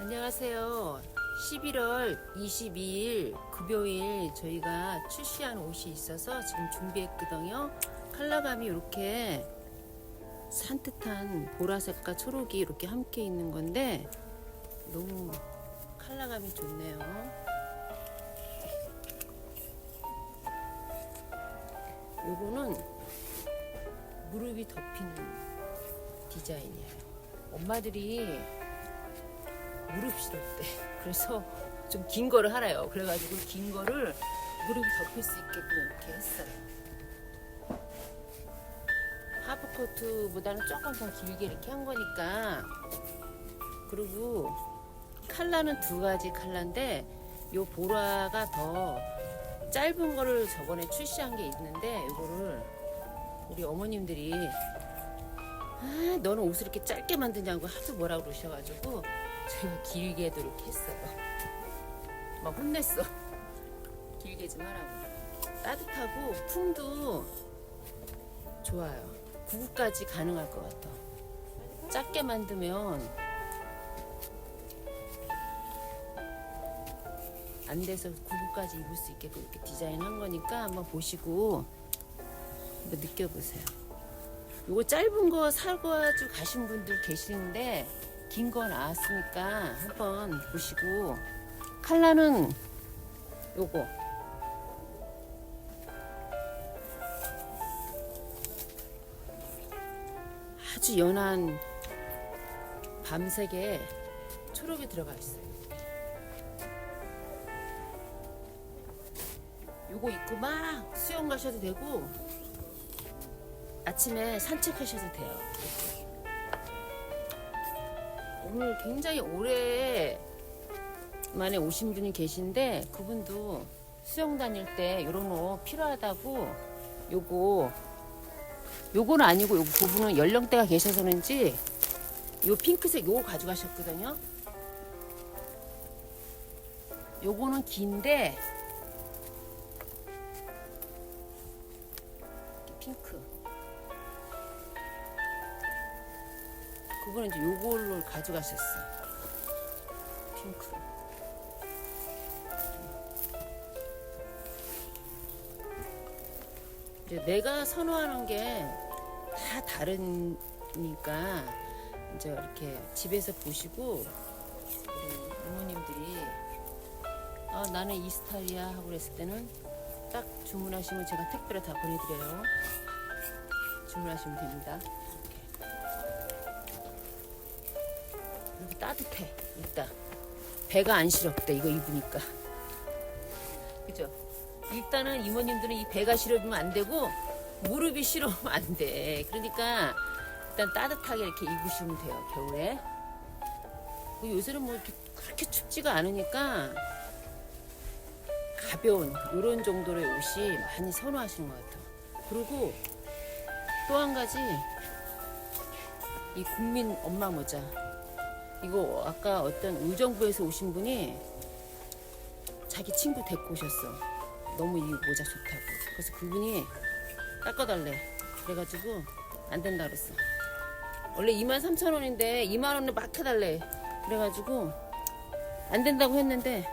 안녕하세요. 11월 22일 금요일 저희가 출시한 옷이 있어서 지금 준비했거든요. 컬러감이 이렇게 산뜻한 보라색과 초록이 이렇게 함께 있는 건데 너무 컬러감이 좋네요. 요거는 무릎이 덮이는 디자인이에요. 엄마들이 무릎 시렵대. 그래서 좀 긴 거를 하래요. 그래가지고 긴 거를 무릎이 덮일 수 있게끔 이렇게 했어요. 하프코트보다는 조금 더 길게 이렇게 한 거니까. 그리고 칼라는 두 가지 칼라인데 요 보라가 더 짧은 거를 저번에 출시한 게 있는데 이거를 우리 어머님들이 아, 너는 옷을 이렇게 짧게 만드냐고 하도 뭐라 그러셔가지고 제가 길게도 이렇게 했어요. 막 혼냈어. 길게 좀 하라고. 따뜻하고 품도 좋아요. 구구까지 가능할 것 같아. 작게 만들면 안 돼서 구구까지 입을 수 있게 그렇게 디자인한 거니까 한번 보시고 한번 느껴보세요. 요거 짧은 거 사가지고 가신 분들 계시는데 긴 거 나왔으니까 한번 보시고 칼라는 요거 아주 연한 밤색에 초록이 들어가 있어요. 요거 입고 막 수영 가셔도 되고 아침에 산책하셔도 돼요. 오늘 굉장히 오래 만에 오신 분이 계신데 그분도 수영 다닐 때 이런 거 필요하다고 요거 요거는 아니고 요거 그분은 연령대가 계셔서 그런지 요 핑크색 요거 가져가셨거든요. 요거는 긴데 핑크 그거는 이제 요걸로 가져가셨어. 핑크. 이제 내가 선호하는 게 다 다르니까 이제 이렇게 집에서 보시고 우리 부모님들이 아 나는 이 스타일이야 하고 그랬을 때는 딱 주문하시면 제가 택배로 다 보내드려요. 주문하시면 됩니다 따뜻해 일단 배가 안 시렵대 이거 입으니까 그죠? 일단은 이모님들은 이 배가 시려우면 안 되고 무릎이 시려우면 안 돼. 그러니까 일단 따뜻하게 이렇게 입으시면 돼요 겨울에. 그리고 요새는 뭐 그렇게 춥지가 않으니까 가벼운 이런 정도의 옷이 많이 선호하시는 것 같아요. 그리고 또 한 가지 이 국민 엄마 모자 이거 아까 어떤 의정부에서 오신 분이 자기 친구 데리고 오셨어. 너무 이 모자 좋다고. 그래서 그분이 깎아달래. 그래가지고 안 된다 그랬어. 원래 2만 3천 원인데 2만 원을 막 해달래. 그래가지고 안 된다고 했는데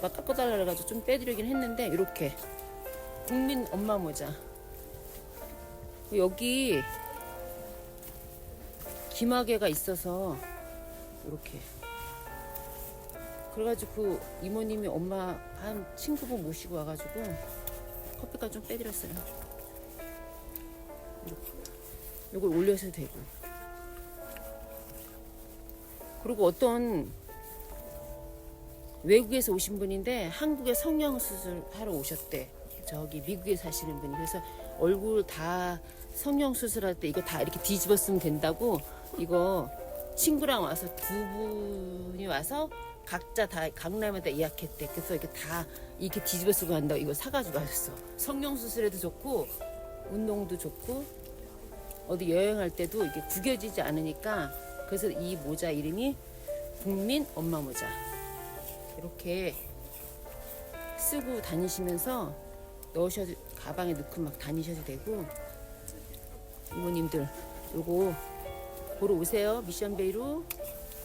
막 깎아달라 그래가지고 좀 빼드리긴 했는데 이렇게 국민 엄마 모자. 여기 기마개가 있어서 이렇게 그래가지고 그 이모님이 엄마 한 친구분 모시고 와가지고 커피까지 좀 빼드렸어요. 이렇게. 이걸 올려서 되고. 그리고 어떤 외국에서 오신 분인데 한국에 성형수술 하러 오셨대. 저기 미국에 사시는 분이. 그래서 얼굴 다 성형수술할 때 이거 다 이렇게 뒤집었으면 된다고 이거 친구랑 와서 두 분이 와서 각자 다 강남에다 예약했대. 그래서 이렇게 다 이렇게 뒤집어 쓰고 한다고 이거 사가지고 가셨어. 성형 수술에도 좋고 운동도 좋고 어디 여행할 때도 이게 구겨지지 않으니까 그래서 이 모자 이름이 국민 엄마 모자. 이렇게 쓰고 다니시면서 넣으셔도 가방에 넣고 막 다니셔도 되고 이모님들 요거 보러 오세요. 미션 베이루.